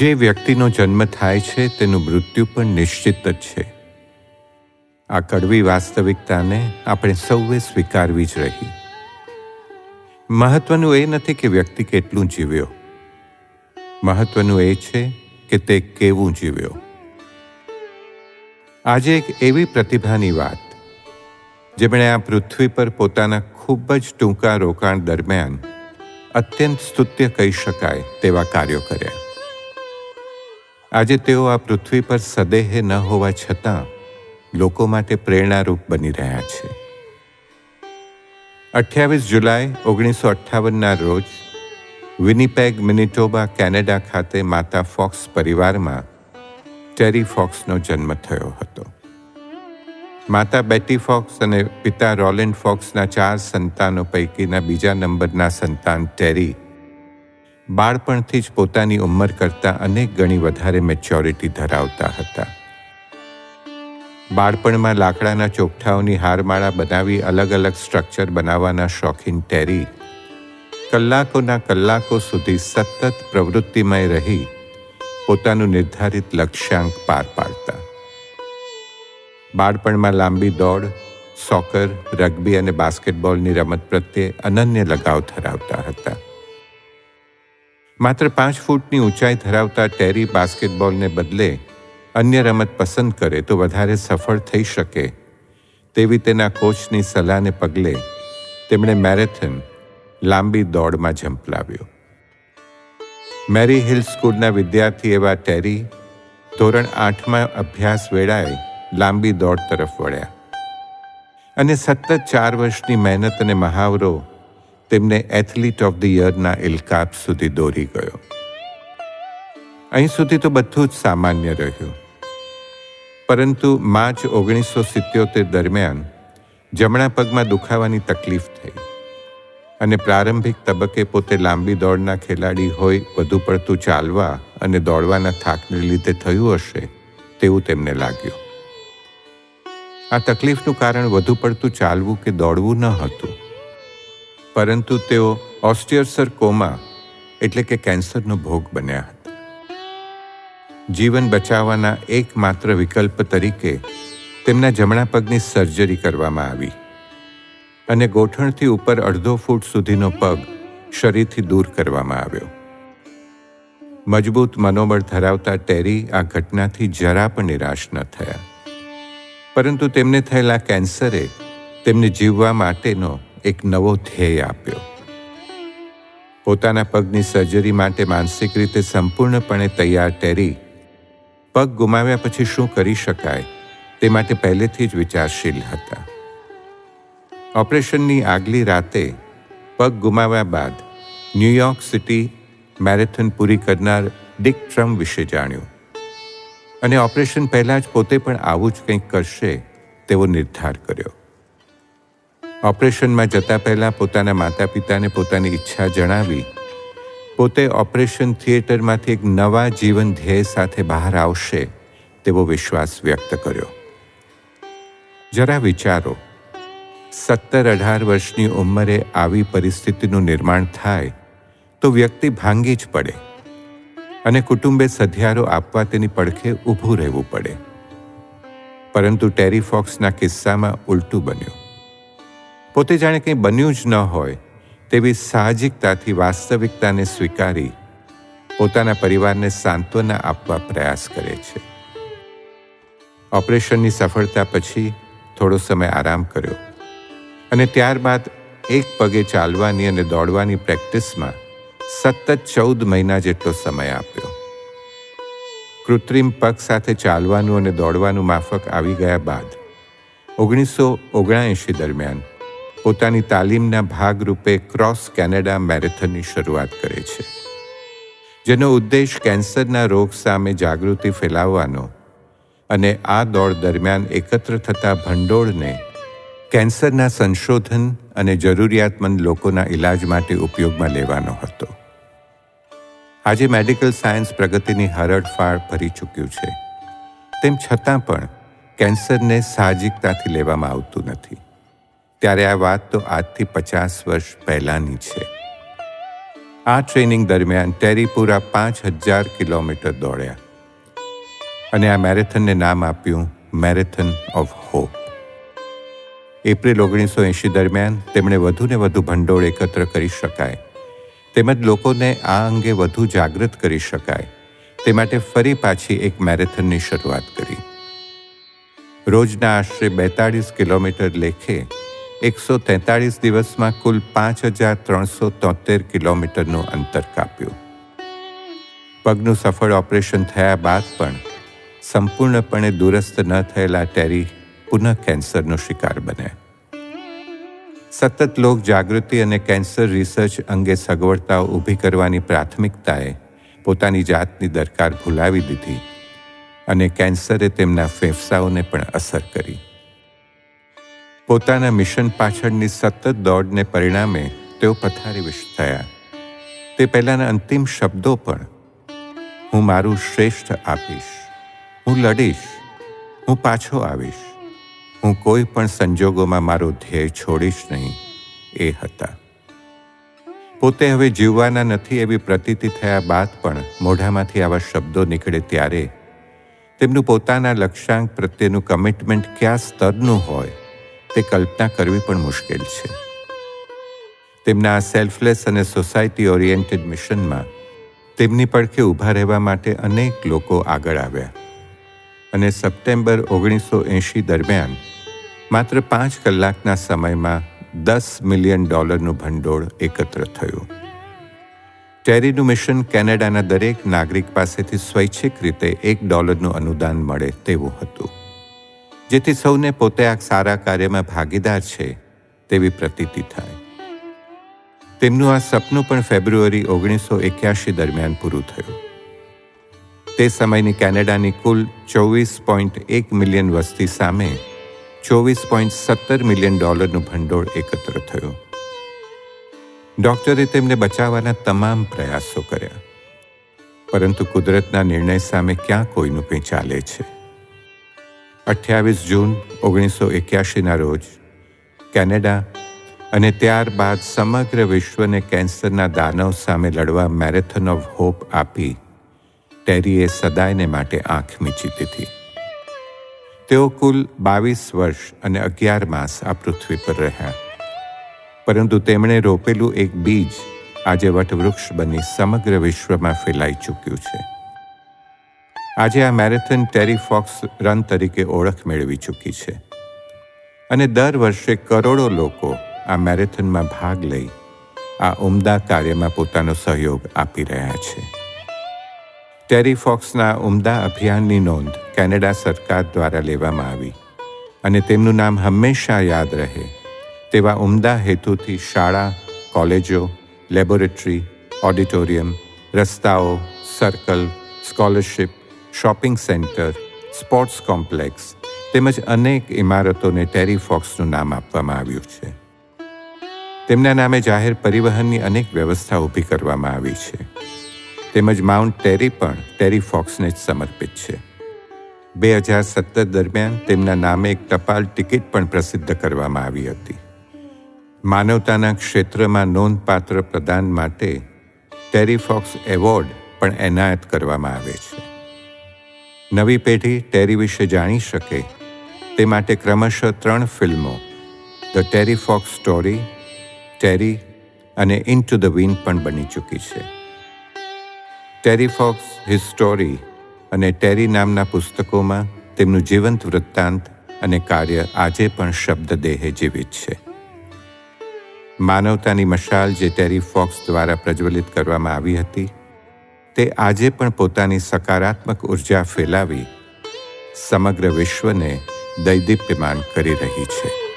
જે વ્યક્તિનો જન્મ થાય છે, તેનું મૃત્યુ પણ નિશ્ચિત જ છે. આ કડવી વાસ્તવિકતાને આપણે સૌએ સ્વીકારવી જ રહી. મહત્વનું એ નથી કે વ્યક્તિ કેટલું જીવ્યો. મહત્વનું એ છે કે તે કેવું જીવ્યો. આજે એક એવી પ્રતિભાની વાત, જેમણે આ પૃથ્વી પર પોતાના ખૂબ જ ટૂંકા રોકાણ દરમિયાન અત્યંત સ્તુત્ય કહી શકાય તેવા કાર્યો કર્યા. આજે તેઓ આ પૃથ્વી પર સદેહે ન હોવા છતાં લોકો માટે પ્રેરણારૂપ બની રહ્યા છે. અઠ્યાવીસ જુલાઈ, ઓગણીસો અઠ્ઠાવનના રોજ વિનીપેગ, મિનિટોબા, કેનેડા ખાતે માતા ફોક્સ પરિવારમાં ટેરી ફોક્સનો જન્મ થયો હતો. માતા બેટી ફોક્સ અને પિતા રોલેન્ડ ફોક્સના ચાર સંતાનો પૈકીના બીજા નંબરના સંતાન ટેરી બાળપણથી જ પોતાની ઉંમર કરતાં અનેક ગણી વધારે મેચ્યોરિટી ધરાવતા હતા. બાળપણમાં લાકડાના ચોકઠાઓની હારમાળા બનાવી અલગ અલગ સ્ટ્રક્ચર બનાવવાના શોખીન ટેરી કલાકોના કલાકો સુધી સતત પ્રવૃત્તિમય રહી પોતાનું નિર્ધારિત લક્ષ્યાંક પાર પાડતા. બાળપણમાં લાંબી દોડ, સોકર, રગ્બી અને બાસ્કેટબોલની રમત પ્રત્યે અનન્ય લગાવ ધરાવતા હતા. માત્ર પાંચ ફૂટની ઊંચાઈ ધરાવતા ટેરી બાસ્કેટબોલને બદલે અન્ય રમત પસંદ કરે તો વધારે સફળ થઈ શકે. તેવી તેના કોચની સલાહને પગલે તેમણે મેરેથોન લાંબી દોડમાં ઝંપલાવ્યો મેરી હિલ સ્કૂલના વિદ્યાર્થી એવા ટેરી ધોરણ આઠમાં અભ્યાસ વેળાએ લાંબી દોડ તરફ વળ્યા. અને સતત ચાર વર્ષની મહેનત અને મહાવરો તેમને એથલીટ ઓફ ધ યરના ઇલકાબ સુધી દોરી ગયો. અહીં સુધી તો બધું જ સામાન્ય રહ્યું. પરંતુ માર્ચ ઓગણીસો સિત્યોતેર દરમિયાન જમણા પગમાં દુખાવાની તકલીફ થઈ અને પ્રારંભિક તબક્કે પોતે લાંબી દોડના ખેલાડી હોય, વધુ પડતું ચાલવા અને દોડવાના થાકને લીધે થયું હશે તેવું તેમને લાગ્યું. આ તકલીફનું કારણ વધુ પડતું ચાલવું કે દોડવું ન હતું. પરંતુ તેઓ ઓસ્ટિયર્સર કોમા, એટલે કે કેન્સરનો ભોગ બન્યા હતા. જીવન બચાવવાના એકમાત્ર વિકલ્પ તરીકે તેમના જમણા પગની સર્જરી કરવામાં આવી અને ગોઠણથી ઉપર અડધો ફૂટ સુધીનો પગ શરીરથી દૂર કરવામાં આવ્યો. મજબૂત મનોબળ ધરાવતા ટેરી આ ઘટનાથી જરા પણ નિરાશ ન થયા. પરંતુ તેમને થયેલા કેન્સરે તેમને જીવવા માટેનો એક નવો ધ્યેય આપ્યો. પોતાના પગની સર્જરી માટે માનસિક રીતે સંપૂર્ણપણે તૈયાર ટેરી, પગ ગુમાવ્યા પછી શું કરી શકાય તે માટે પહેલેથી જ વિચારશીલ હતા. ઓપરેશનની આગલી રાતે પગ ગુમાવ્યા બાદ ન્યૂયોર્ક સિટી મેરેથોન પૂરી કરનાર ડિક ટ્રમ્પ વિશે જાણ્યું. અને ઓપરેશન પહેલાં જ પોતે પણ આવું જ કંઈક કરશે તેવો નિર્ધાર કર્યો. ઓપરેશનમાં જતા પહેલાં પોતાના માતા પિતાને પોતાની ઈચ્છા જણાવી. પોતે ઓપરેશન થિયેટરમાંથી એક નવા જીવન ધ્યેય સાથે બહાર આવશે તેવો વિશ્વાસ વ્યક્ત કર્યો. જરા વિચારો. સત્તર અઢાર વર્ષની ઉંમરે આવી પરિસ્થિતિનું નિર્માણ થાય તો વ્યક્તિ ભાંગી જ પડે અને કુટુંબે સધિયારો આપવા તેની પડખે ઊભું રહેવું પડે. પરંતુ ટેરી ફોક્સના કિસ્સામાં ઉલટું બન્યું. પોતે જાણે કંઈ બન્યું જ ન હોય તેવી સાહજિકતાથી, વાસ્તવિકતાને સ્વીકારી પોતાના પરિવારને સાંત્વના આપવા પ્રયાસ કરે છે. ઓપરેશનની સફળતા પછી થોડો સમય આરામ કર્યો અને ત્યારબાદ એક પગે ચાલવાની અને દોડવાની પ્રેક્ટિસમાં સતત ચૌદ મહિના જેટલો સમય આપ્યો. કૃત્રિમ પગ સાથે ચાલવાનું અને દોડવાનું માફક આવી ગયા બાદ ઓગણીસો ઓગણએંશી દરમિયાન પોતાની તાલીમના ભાગરૂપે ક્રોસ કેનેડા મેરેથોનની શરૂઆત કરે છે. જેનો ઉદ્દેશ કેન્સરના રોગ સામે જાગૃતિ ફેલાવવાનો અને આ દોડ દરમિયાન એકત્ર થતા ભંડોળને કેન્સરના સંશોધન અને જરૂરિયાતમંદ લોકોના ઇલાજ માટે ઉપયોગમાં લેવાનો હતો. આજે મેડિકલ સાયન્સ પ્રગતિની હરડફાળ ભરી ચૂક્યું છે. તેમ છતાં પણ કેન્સરને સાહજિકતાથી લેવામાં આવતું નથી. ત્યારે આ વાત તો આજથી પચાસ વર્ષ પહેલાંની છે. આ ટ્રેનિંગ દરમિયાન ટેરી પૂરા પાંચ હજાર કિલોમીટર દોડ્યા. અને આ મેરેથનને નામ આપ્યું મેરેથન ઓફ હોપ. એપ્રિલ ઓગણીસો એંશી દરમિયાન તેમણે વધુને વધુ ભંડોળ એકત્ર કરી શકાય. તેમજ લોકોને આ અંગે વધુ જાગૃત કરી શકાય. તે માટે ફરી પાછી એક મેરેથનની શરૂઆત કરી. રોજના આશરે બેતાળીસ કિલોમીટર લેખે એકસો તેતાળીસ દિવસમાં કુલ પાંચ હજાર ત્રણસો તોતેર કિલોમીટરનું અંતર કાપ્યું. પગનું સફળ ઓપરેશન થયા બાદ પણ સંપૂર્ણપણે દુરસ્ત ન થયેલા ટેરી પુનઃ કેન્સરનો શિકાર બન્યા સતત લોક જાગૃતિ અને કેન્સર રિસર્ચ અંગે સગવડતાઓ ઊભી કરવાની પ્રાથમિકતાએ પોતાની જાતની દરકાર ભૂલાવી દીધી અને કેન્સરે તેમના ફેફસાઓને પણ અસર કરી. પોતાના મિશન પાછળની સતત દોડને પરિણામે તેઓ પથારીવિશ થયા. તે પહેલાંના અંતિમ શબ્દો પણ, હું મારું શ્રેષ્ઠ આપીશ. હું લડીશ. હું પાછો આવીશ. હું કોઈ પણ સંજોગોમાં મારો ધ્યેય છોડીશ નહીં. એ હતા. પોતે હવે જીવવાના નથી એવી પ્રતીતિ થયા બાદ પણ મોઢામાંથી આવા શબ્દો નીકળે ત્યારે તેમનું પોતાના લક્ષ્યાંક પ્રત્યેનું કમિટમેન્ટ કયા સ્તરનું હોય તે કલ્પના કરવી પણ મુશ્કેલ છે. તેમના આ સેલ્ફલેસ અને સોસાયટી ઓરિએન્ટેડ મિશનમાં તેમની પડખે ઊભા રહેવા માટે અનેક લોકો આગળ આવ્યા. અને સપ્ટેમ્બર ઓગણીસો એંશી દરમિયાન માત્ર પાંચ કલાકના સમયમાં દસ મિલિયન ડોલરનું ભંડોળ એકત્ર થયું. ટેરીનું મિશન કેનેડાના દરેક નાગરિક પાસેથી સ્વૈચ્છિક રીતે એક ડોલરનું અનુદાન મળે તેવું હતું. જેથી સૌને પોતે આ સારા કાર્યમાં ભાગીદાર છે તેવી પ્રતીતિ થાય. તેમનું આ સપનું પણ ફેબ્રુઆરી ઓગણીસો એક્યાસી દરમિયાન પૂરું થયું. તે સમયની કેનેડાની કુલ ચોવીસ પોઈન્ટ એક મિલિયન વસ્તી સામે ચોવીસ પોઈન્ટ સત્તર મિલિયન ડોલરનું ભંડોળ એકત્ર થયું. ડોક્ટરે તેમને બચાવવાના તમામ પ્રયાસો કર્યા. પરંતુ કુદરતના નિર્ણય સામે ક્યાં કોઈનું કંઈ ચાલે છે? અઠ્યાવીસ જૂન ઓગણીસો એક્યાસીના રોજ કેનેડા અને ત્યારબાદ સમગ્ર વિશ્વને કેન્સરના દાનવ સામે લડવા મેરેથોન ઓફ હોપ આપી ટેરીએ સદાયને માટે આંખ મીચી દીધી. તેઓ કુલ બાવીસ વર્ષ અને અગિયાર માસ આ પૃથ્વી પર રહ્યા. પરંતુ તેમણે રોપેલું એક બીજ આજે વટવૃક્ષ બની સમગ્ર વિશ્વમાં ફેલાઈ ચૂક્યું છે. આજે આ મેરેથોન ટેરી ફોક્સ રન તરીકે ઓળખ મેળવી ચૂકી છે. અને દર વર્ષે કરોડો લોકો આ મેરેથોનમાં ભાગ લઈ આ ઉમદા કાર્યમાં પોતાનો સહયોગ આપી રહ્યા છે. ટેરી ફોક્સના ઉમદા અભિયાનની નોંધ કેનેડા સરકાર દ્વારા લેવામાં આવી અને તેમનું નામ હંમેશા યાદ રહે તેવા ઉમદા હેતુથી શાળા, કોલેજો, લેબોરેટરી, ઓડિટોરિયમ, રસ્તાઓ, circle, scholarship shopping centre, sports complex તેમજ અનેક ઇમારતોને ટેરી ફોક્સનું નામ આપવામાં આવ્યું છે. તેમના નામે જાહેર પરિવહનની અનેક વ્યવસ્થા ઊભી કરવામાં આવી છે. તેમજ માઉન્ટ ટેરી પણ ટેરી ફોક્સને જ સમર્પિત છે. બે હજાર સત્તર દરમિયાન તેમના નામે એક ટપાલ ટિકિટ પણ પ્રસિદ્ધ કરવામાં આવી હતી. માનવતાના ક્ષેત્રમાં નોંધપાત્ર પ્રદાન માટે ટેરી ફોક્સ એવોર્ડ પણ એનાયત કરવામાં આવે છે. નવી પેઢી ટેરી વિશે જાણી શકે. તે માટે ક્રમશઃ ત્રણ ફિલ્મો the Terry Fox story Terry અને ઇન ટુ ધ વિન પણ બની ચૂકી છે. ટેરી ફોક્સ હિસ્ટોરી અને ટેરી નામના પુસ્તકોમાં તેમનું જીવંત વૃત્તાંત અને કાર્ય આજે પણ શબ્દદેહે જીવિત છે. માનવતાની મશાલ જે ટેરી ફોક્સ દ્વારા પ્રજ્વલિત કરવામાં આવી હતી તે આજે પણ પોતાની સકારાત્મક ઊર્જા ફેલાવી સમગ્ર વિશ્વને દૈદીપ્યમાન કરી રહી છે.